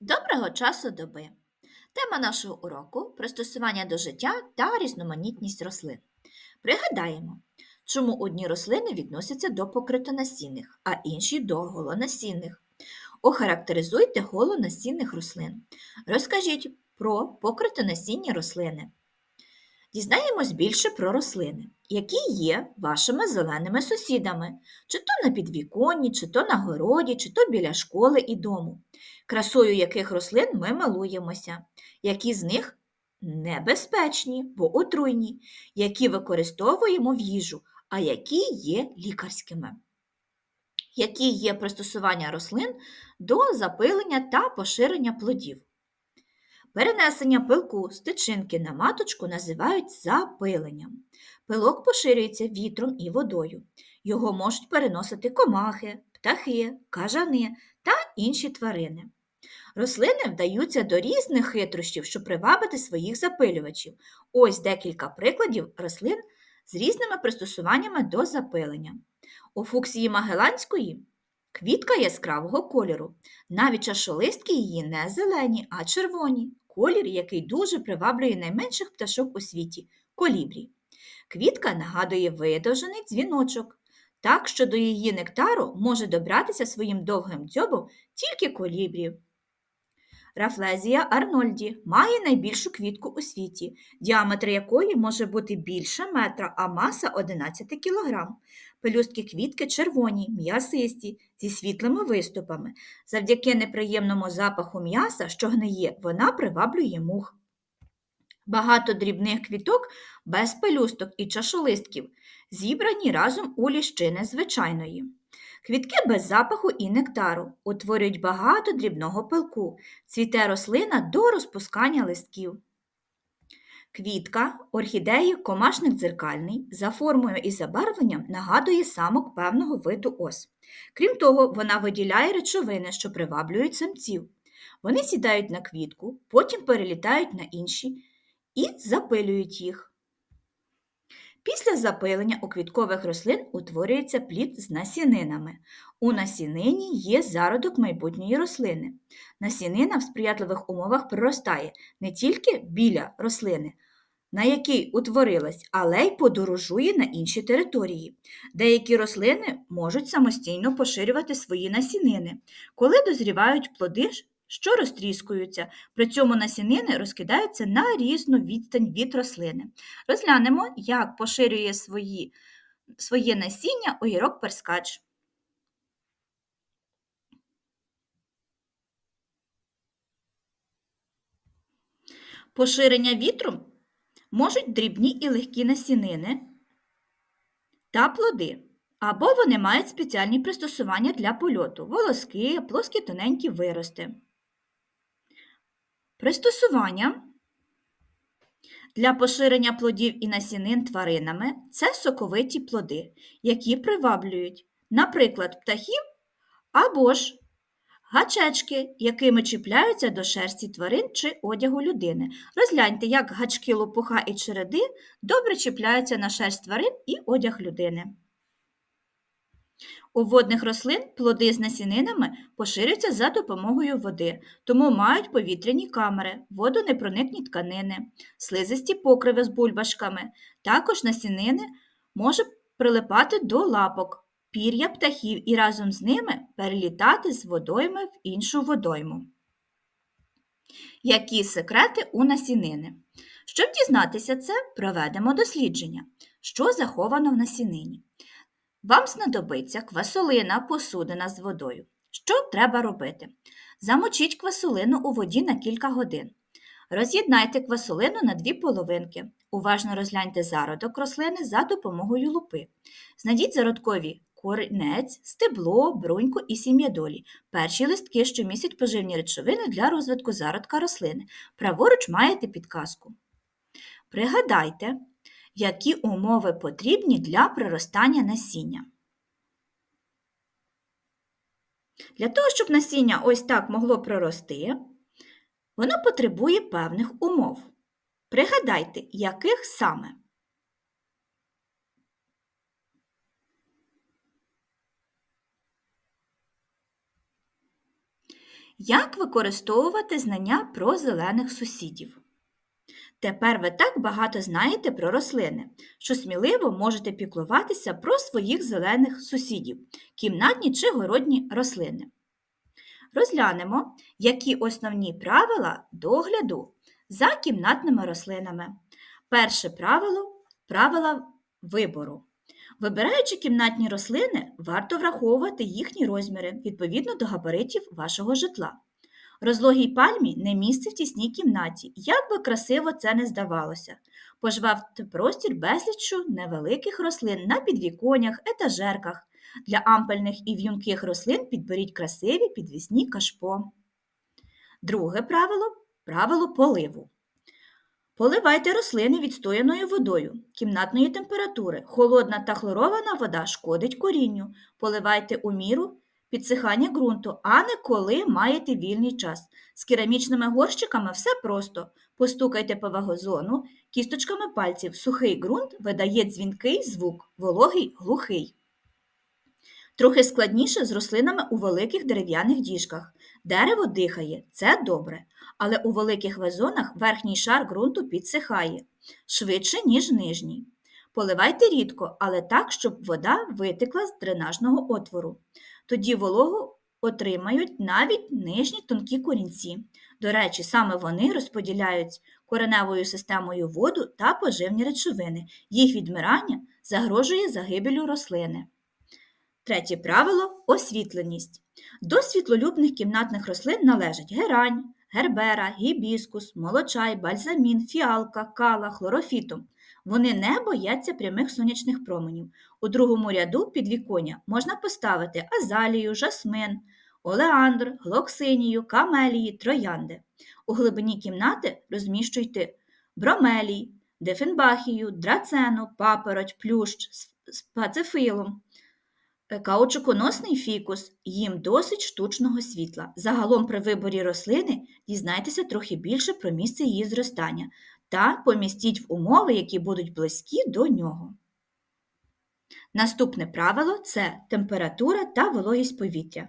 Доброго часу доби! Тема нашого уроку пристосування до життя та різноманітність рослин. Пригадаємо, чому одні рослини відносяться до покритонасінних, а інші до голонасінних. Охарактеризуйте голонасінних рослин. Розкажіть про покритонасінні рослини. Дізнаємось більше про рослини, які є вашими зеленими сусідами, чи то на підвіконні, чи то на городі, чи то біля школи і дому красою яких рослин ми милуємося, які з них небезпечні, бо отруйні, які використовуємо в їжу, а які є лікарськими. Які є пристосування рослин до запилення та поширення плодів. Перенесення пилку з тичинки на маточку називають запиленням. Пилок поширюється вітром і водою. Його можуть переносити комахи, птахи, кажани та інші тварини. Рослини вдаються до різних хитрощів, щоб привабити своїх запилювачів. Ось декілька прикладів рослин з різними пристосуваннями до запилення. У фуксії Магеланської квітка яскравого кольору. Навіть чашолистки її не зелені, а червоні, колір, який дуже приваблює найменших пташок у світі колібрі. Квітка нагадує видовжений дзвіночок. Так що до її нектару може добратися своїм довгим дзьобом тільки колібрів. Рафлезія Арнольді має найбільшу квітку у світі, діаметр якої може бути більше метра, а маса 11 кг. Пелюстки квітки червоні, м'ясисті, зі світлими виступами. Завдяки неприємному запаху м'яса, що гниє, вона приваблює мух. Багато дрібних квіток без пелюсток і чашолистків, зібрані разом у ліщини звичайної. Квітки без запаху і нектару утворюють багато дрібного пилку, цвіте рослина до розпускання листків. Квітка орхідеї комашник дзеркальний за формою і забарвленням нагадує самок певного виду ос. Крім того, вона виділяє речовини, що приваблюють самців. Вони сідають на квітку, потім перелітають на інші і запилюють їх. Після запилення у квіткових рослин утворюється плід з насінинами. У насінині є зародок майбутньої рослини. Насінина в сприятливих умовах проростає не тільки біля рослини, на якій утворилась, але й подорожує на інші території. Деякі рослини можуть самостійно поширювати свої насінини. Коли дозрівають плоди, що розтріскуються, при цьому насінини розкидаються на різну відстань від рослини. Розглянемо, як поширює свої, своє насіння огірок перскач. Поширення вітру можуть дрібні і легкі насінини та плоди. Або вони мають спеціальні пристосування для польоту волоски, плоскі тоненькі вирости. Пристосування для поширення плодів і насінин тваринами це соковиті плоди, які приваблюють, наприклад, птахів або ж гачечки, якими чіпляються до шерсті тварин чи одягу людини. Розгляньте, як гачки лопуха і череди добре чіпляються на шерсть тварин і одяг людини. У водних рослин плоди з насінинами поширюються за допомогою води, тому мають повітряні камери, водонепроникні тканини, слизисті покриви з бульбашками. Також насінини може прилипати до лапок, пір'я птахів і разом з ними перелітати з водойми в іншу водойму. Які секрети у насінини? Щоб дізнатися це, проведемо дослідження, що заховано в насінині. Вам знадобиться квасолина, посудина з водою. Що треба робити? Замочіть квасолину у воді на кілька годин. Роз'єднайте квасолину на дві половинки. Уважно розгляньте зародок рослини за допомогою лупи. Знайдіть зародкові корінець, стебло, бруньку і сім'ядолі. Перші листки, що містять поживні речовини для розвитку зародка рослини. Праворуч маєте підказку. Пригадайте, які умови потрібні для проростання насіння. Для того, щоб насіння ось так могло прорости, воно потребує певних умов. Пригадайте, яких саме. Як використовувати знання про зелених сусідів? Тепер ви так багато знаєте про рослини, що сміливо можете піклуватися про своїх зелених сусідів, кімнатні чи городні рослини. Розглянемо, які основні правила догляду за кімнатними рослинами. Перше правило правила вибору. Вибираючи кімнатні рослини, варто враховувати їхні розміри відповідно до габаритів вашого житла. Розлогій пальмі не місце в тісній кімнаті, як би красиво це не здавалося. Пожвавте простір безліччю невеликих рослин на підвіконнях, етажерках. Для ампельних і в'юнких рослин підберіть красиві підвісні кашпо. Друге правило правило поливу. Поливайте рослини відстояною водою кімнатної температури. Холодна та хлорована вода шкодить корінню. Поливайте у міру підсихання ґрунту, а не коли маєте вільний час. З керамічними горщиками все просто. Постукайте по вагозону кісточками пальців. Сухий ґрунт видає дзвінкий звук, вологий глухий. Трохи складніше з рослинами у великих дерев'яних діжках. Дерево дихає, це добре, але у великих вазонах верхній шар ґрунту підсихає швидше, ніж нижній. Поливайте рідко, але так, щоб вода витекла з дренажного отвору. Тоді вологу отримають навіть нижні тонкі корінці. До речі, саме вони розподіляють кореневою системою воду та поживні речовини. Їх відмирання загрожує загибелю рослини. Третє правило освітленість. До світлолюбних кімнатних рослин належать герань, гербера, гібіскус, молочай, бальзамін, фіалка, кала, хлорофітум. Вони не бояться прямих сонячних променів. У другому ряду підвіконня можна поставити азалію, жасмин, олеандр, глоксинію, камелії, троянди. У глибині кімнати розміщуйте бромелій, дефенбахію, драцену, папороть, плющ, спацифилум. Е, Каучуконосний фікус їм досить штучного світла. Загалом при виборі рослини дізнайтеся трохи більше про місце її зростання та помістіть в умови, які будуть близькі до нього. Наступне правило це температура та вологість повітря.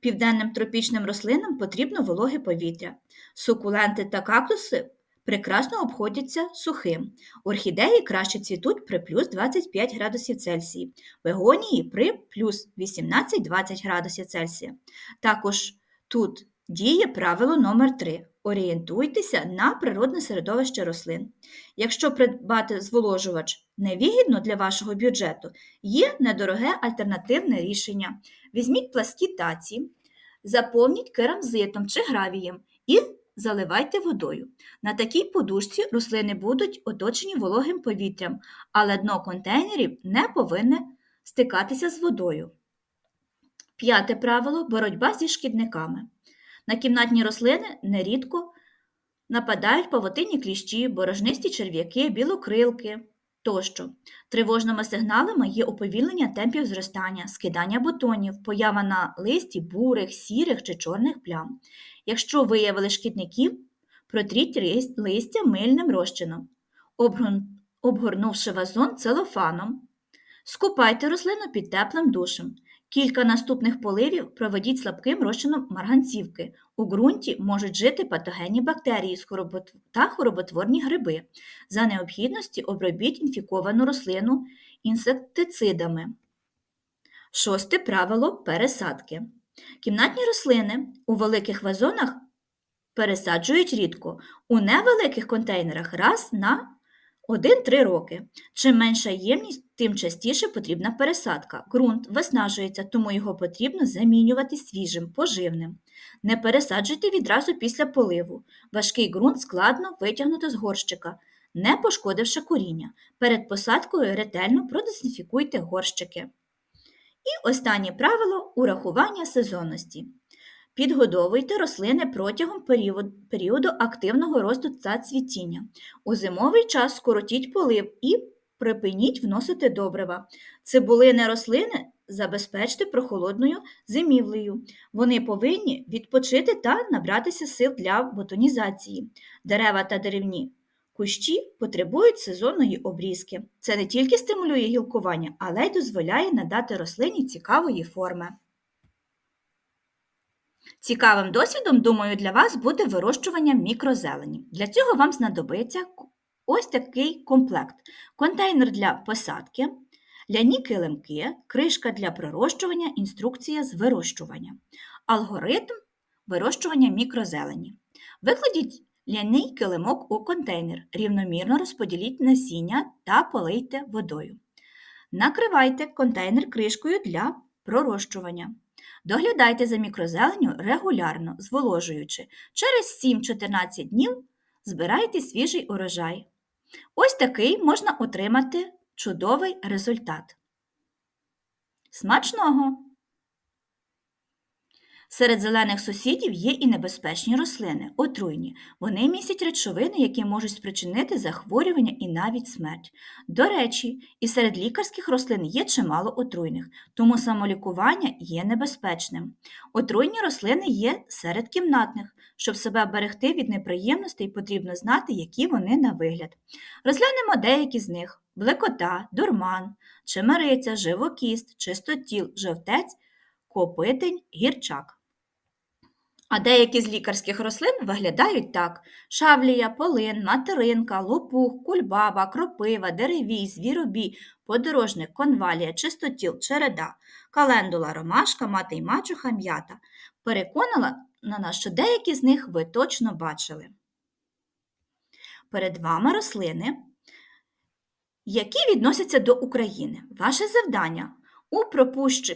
Південним тропічним рослинам потрібно вологе повітря. Сукуленти та кактуси прекрасно обходяться сухим. Орхідеї краще цвітуть при плюс 25 градусів Цельсії, бегонії при плюс 18-20 градусів Цельсія. Також тут діє правило номер 3 Орієнтуйтеся на природне середовище рослин. Якщо придбати зволожувач невигідно для вашого бюджету, є недороге альтернативне рішення. Візьміть пласкі таці, заповніть керамзитом чи гравієм і заливайте водою. На такій подушці рослини будуть оточені вологим повітрям, але дно контейнерів не повинне стикатися з водою. П'яте правило боротьба зі шкідниками. На кімнатні рослини нерідко нападають павутинні кліщі, борожнисті черв'яки, білокрилки тощо. Тривожними сигналами є уповільнення темпів зростання, скидання бутонів, поява на листі бурих, сірих чи чорних плям. Якщо виявили шкідників, протріть листя мильним розчином, обгорнувши вазон целофаном. Скупайте рослину під теплим душем. Кілька наступних поливів проведіть слабким розчином марганцівки. У ґрунті можуть жити патогенні бактерії та хороботворні гриби. За необхідності обробіть інфіковану рослину інсектицидами. Шосте правило пересадки. Кімнатні рослини у великих вазонах пересаджують рідко, у невеликих контейнерах раз на 1-3 роки. Чим менша ємність, тим частіше потрібна пересадка. Ґрунт виснажується, тому його потрібно замінювати свіжим, поживним. Не пересаджуйте відразу після поливу. Важкий ґрунт складно витягнути з горщика, не пошкодивши коріння. Перед посадкою ретельно продезінфікуйте горщики. І останнє правило урахування сезонності. Підгодовуйте рослини протягом періоду активного росту та цвітіння. У зимовий час скоротіть полив і припиніть вносити добрива. Цибулини рослини забезпечте прохолодною зимівлею. Вони повинні відпочити та набратися сил для ботанізації. Дерева та деревні кущі потребують сезонної обрізки. Це не тільки стимулює гілкування, але й дозволяє надати рослині цікавої форми. Цікавим досвідом, думаю, для вас буде вирощування мікрозелені. Для цього вам знадобиться ось такий комплект: контейнер для посадки, ляні килимки, кришка для пророщування, інструкція з вирощування, алгоритм вирощування мікрозелені. Викладіть ляний килимок у контейнер, рівномірно розподіліть насіння та полийте водою. Накривайте контейнер кришкою для пророщування. Доглядайте за мікрозеленню регулярно, зволожуючи. Через 7-14 днів збирайте свіжий урожай. Ось такий можна отримати чудовий результат. Смачного! Серед зелених сусідів є і небезпечні рослини, отруйні. Вони містять речовини, які можуть спричинити захворювання і навіть смерть. До речі, і серед лікарських рослин є чимало отруйних, тому самолікування є небезпечним. Отруйні рослини є серед кімнатних. Щоб себе берегти від неприємностей, потрібно знати, які вони на вигляд. Розглянемо деякі з них: блекота, дурман, чемериця, живокіст, чистотіл, жовтець, копитень, гірчак. А деякі з лікарських рослин виглядають так: шавлія, полин, материнка, лопух, кульбаба, кропива, деревій, звіробій, подорожник, конвалія, чистотіл, череда, календула, ромашка, мати й мачуха, м'ята. Переконала на нас, що деякі з них ви точно бачили. Перед вами рослини, які відносяться до України. Ваше завдання у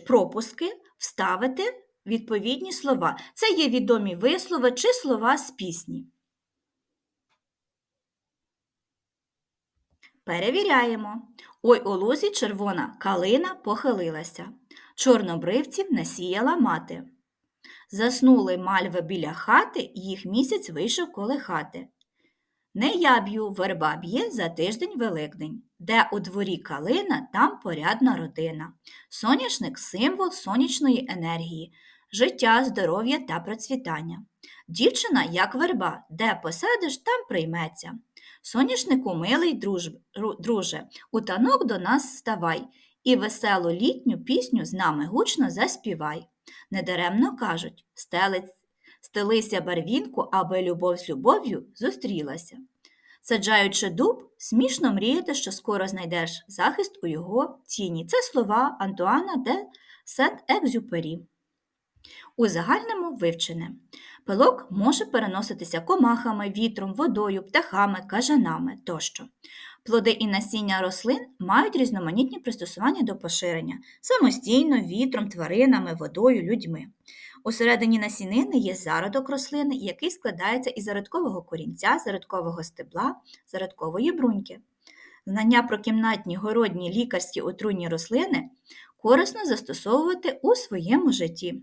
пропуски вставити відповідні слова. Це є відомі вислови чи слова з пісні. Перевіряємо. Ой у лузі червона калина похилилася. Чорнобривців насіяла мати. Заснули мальви біля хати, їх місяць вийшов колихати. Не я б'ю, верба б'є за тиждень Великдень. Де у дворі калина, там порядна родина. Соняшник символ сонячної енергії, життя, здоров'я та процвітання. Дівчина, як верба, де посадиш, там прийметься. Соняшнику милий друж, друже, у танок до нас ставай, і веселу літню пісню з нами гучно заспівай. Недаремно кажуть, стелець, стелися барвінку, аби любов з любов'ю зустрілася. Саджаючи дуб, смішно мріяти, що скоро знайдеш захист у його тіні. Це слова Антуана де Сент-Екзюпері. У загальному вивчене. Пилок може переноситися комахами, вітром, водою, птахами, кажанами тощо. Плоди і насіння рослин мають різноманітні пристосування до поширення самостійно, вітром, тваринами, водою, людьми. Усередині насінини є зародок рослини, який складається із зародкового корінця, зародкового стебла, зародкової бруньки. Знання про кімнатні, городні, лікарські отруйні рослини корисно застосовувати у своєму житті.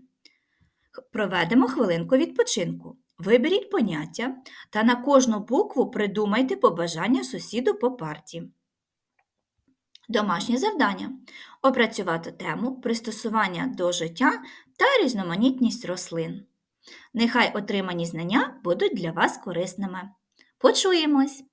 Проведемо хвилинку відпочинку. Виберіть поняття та на кожну букву придумайте побажання сусіду по парті. Домашнє завдання опрацювати тему пристосування до життя та різноманітність рослин. Нехай отримані знання будуть для вас корисними. Почуємось!